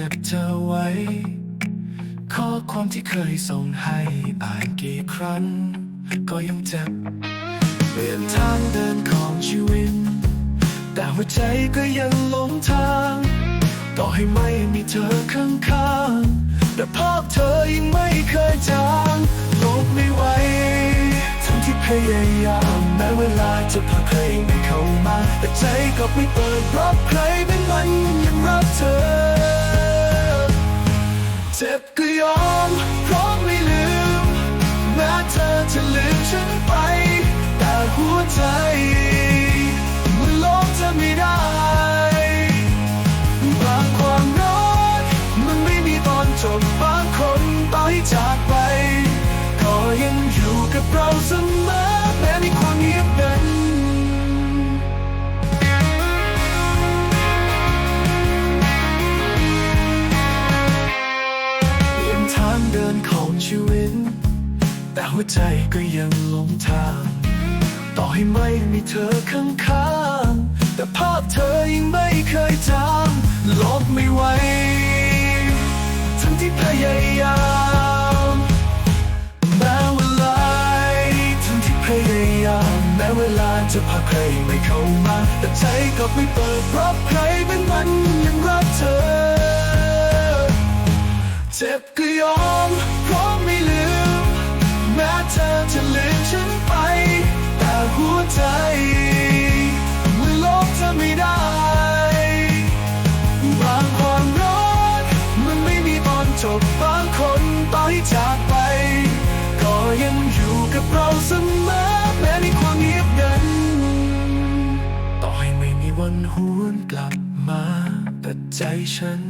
เก็บเธอไว้ ข้อความที่เคยส่งให้อ่านกี่ครั้ง ก็ยังเจ็บ เปลี่ยนทางเดินของชีวิต แต่หัวใจก็ยังหลงทาง ต่อให้ไม่มีเธอข้างข้างแต่ภาพเธอยังไม่เคยจางลบไม่ไหวทั้งที่พยายามแม้เวลาจะพาใครไม่เข้ามา แต่ใจก็ไม่เปิดรับใคร เจ็บก็ยอมเพราะไม่ลืมแม้เธอจะลืม ชีวิต แต่หัวใจก็ยังหลงทาง ต่อให้ไม่มีเธอข้างๆแต่ภาพเธอยังไม่เคยจางลบไม่ไหวทั้งที่พยายามแม้เวลาทั้งที่พยายามแม้เวลาจะพาใครไม่เข้ามา แต่ใจก็ไม่เปิดรับใครเป็นมันยังรักเธอ เจ็บก็ยอม จบบางคนต่อให้จากไป ก็ยังอยู่กับเราเสมอแม้ในความเงียบงันต่อให้ไม่มีวันหวนกลับมาแต่ใจฉัน